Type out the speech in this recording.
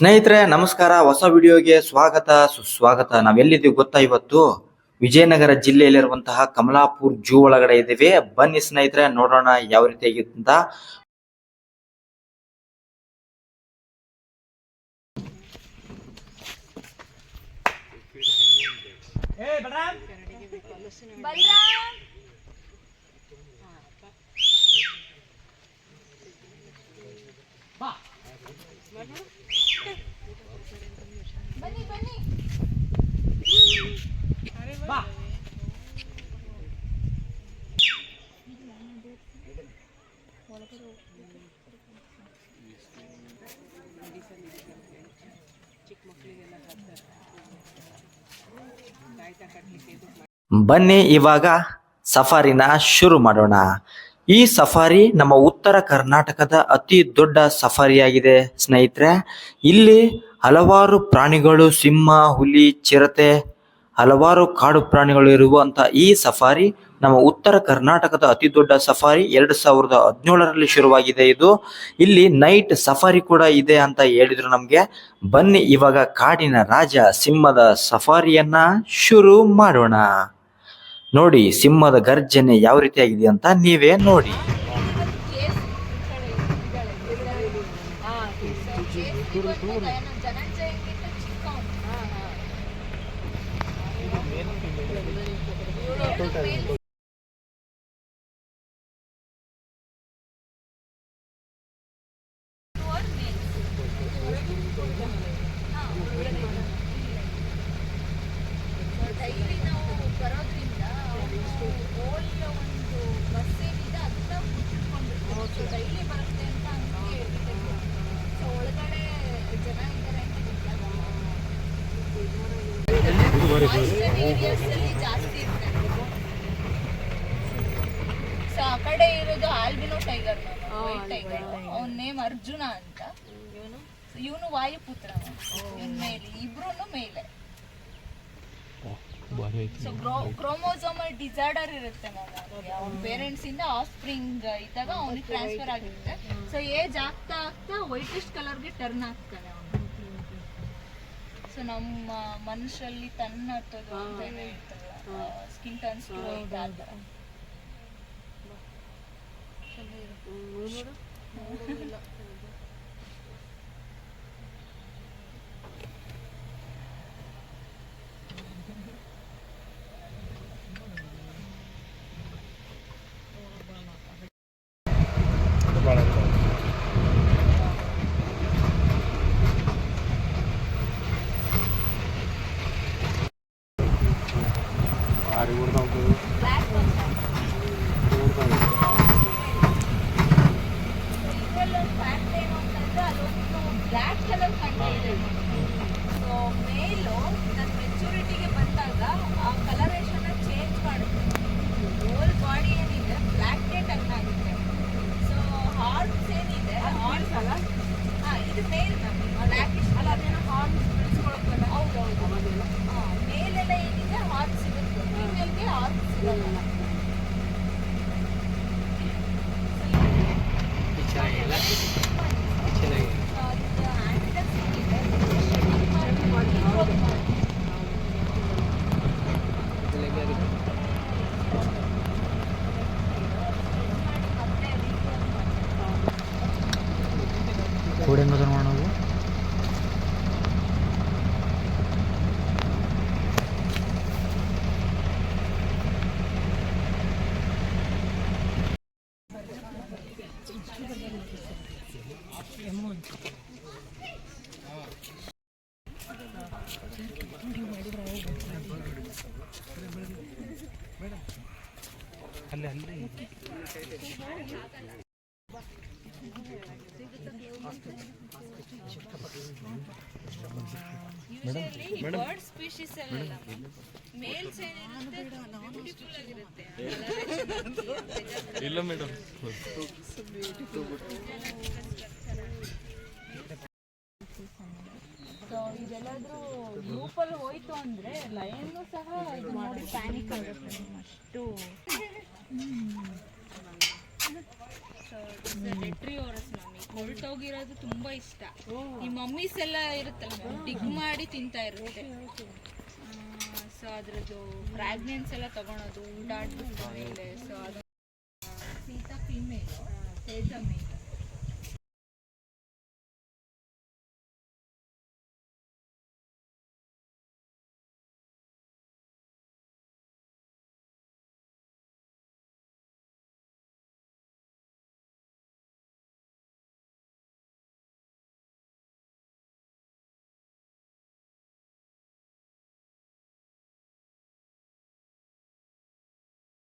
ಸ್ನೇಹಿತರೆ, ನಮಸ್ಕಾರ. ಹೊಸ ವಿಡಿಯೋಗೆ ಸ್ವಾಗತ, ಸುಸ್ವಾಗತ. ನಾವೆಲ್ಲಿದ್ದೀವಿ ಗೊತ್ತಾ ಇವತ್ತು? ವಿಜಯನಗರ ಜಿಲ್ಲೆಯಲ್ಲಿರುವಂತಹ ಕಮಲಾಪುರ್ ಜೂ ಒಳಗಡೆ ಇದ್ದೀವಿ. ಬನ್ನಿ ಸ್ನೇಹಿತರೆ, ನೋಡೋಣ ಯಾವ ರೀತಿಯಾಗಿತ್ತು ಅಂತ. ಬಲರಾಮ್ ಬನ್ನಿ ಬನ್ನಿ ಬನ್ನಿ ಇವಾಗ ಸಫಾರಿನ ಶುರು ಮಾಡೋಣ. ಈ ಸಫಾರಿ ನಮ್ಮ ಉತ್ತರ ಕರ್ನಾಟಕದ ಅತಿ ದೊಡ್ಡ ಸಫಾರಿಯಾಗಿದೆ. ಸ್ನೇಹಿತರೆ, ಇಲ್ಲಿ ಹಲವಾರು ಪ್ರಾಣಿಗಳು, ಸಿಂಹ, ಹುಲಿ, ಚಿರತೆ, ಹಲವಾರು ಕಾಡು ಪ್ರಾಣಿಗಳು ಇರುವಂತಹ ಈ ಸಫಾರಿ ನಮ್ಮ ಉತ್ತರ ಕರ್ನಾಟಕದ ಅತಿ ದೊಡ್ಡ ಸಫಾರಿ ಎರಡು ಸಾವಿರದ ಹದಿನೇಳರಲ್ಲಿ ಶುರುವಾಗಿದೆ ಇದು. ಇಲ್ಲಿ ನೈಟ್ ಸಫಾರಿ ಕೂಡ ಇದೆ ಅಂತ ಹೇಳಿದ್ರು ನಮಗೆ. ಬನ್ನಿ ಇವಾಗ ಕಾಡಿನ ರಾಜ ಸಿಂಹದ ಸಫಾರಿಯನ್ನ ಶುರು ಮಾಡೋಣ. ನೋಡಿ, ಸಿಂಹದ ಗರ್ಜನೆ ಯಾವ ರೀತಿಯಾಗಿದೆ ಅಂತ ನೀವೇ ನೋಡಿ. ಇರ್ತಾರೆ ಸೊ ಆ ಕಡೆ ಇರೋದು ಆಲ್ಬಿನೋ ಟೈಗರ್ ವೈಟ್ ಟೈಗರ್ ಅವನ ನೇಮ್ ಅರ್ಜುನ ಅಂತ. ಇವನು? ವಾಯುಪುತ್ರ ಇವನ್ ಮೇಲೆ ಇಬ್ರು ಮೇಲೆ. ಸೊ ಕ್ರೋಮೋಸೋಮಲ್ ಡಿಸಾರ್ಡರ್ ಇರುತ್ತೆ ಅವ್ನ ಪೇರೆಂಟ್ಸ್ ಇಂದ ಆಫ್ ಸ್ಪ್ರಿಂಗ್ ಇದ್ದಾಗ ಅವನಿಗೆ ಟ್ರಾನ್ಸ್ಫರ್ ಆಗಿರುತ್ತೆ ಸೊ ಏಜ್ ಆಗ್ತಾ ಆಗ್ತಾ ವೈಟಿಶ್ ಕಲರ್ಗೆ ಟರ್ನ್ ಆಗ್ತಾನೆ ಅವನು. ಸೊ ನಮ್ಮ ಮನುಷ್ಯರಲ್ಲಿ ತನ್ನ ಅಂತ ಸ್ಕಿನ್ ಹೇಳ್ತಾರಲ್ಲ skin turns black usually bird species ಏನಿರುತ್ತೆ ಬ್ಯೂಟಿಫುಲ್ ಆಗಿರುತ್ತೆ. ಇಲ್ಲ ಮೇಡಮ್ ಸೊ ಇದೆಲ್ಲಾದ್ರೂ ಗ್ರೂಪಲ್ಲಿ ಹೋಯ್ತು ಅಂದ್ರೆ ಲೈನ್ ಸಹ ಇದು ನೋಡಿ ಪ್ಯಾನಿಕ್ ಆಗುತ್ತೆ ಅಷ್ಟು. ರೆಟ್ರಿಯೋರಸ್ ಮ್ಯಾಮ್ ಈ ಕೊಳ್ತೋಗಿರೋದು ತುಂಬಾ ಇಷ್ಟ. ಈ ಮಮ್ಮೀಸ್ ಎಲ್ಲ ಇರುತ್ತಲ್ಲ ಡಿಗ್ ಮಾಡಿ ತಿಂತಾ ಇರುತ್ತೆ. ಸೊ ಅದ್ರದ್ದು ಫ್ರಾಗ್ನೆನ್ಸ್ ಎಲ್ಲ ತಗೊಳೋದು ಓಡಾಡ್ಬಿಟ್ಟು ಮೇಲೆ ಸೊ ಅದು ಸೀತಾ, ಫಿಮೇಲು ತೇಜ ಮೇಲ್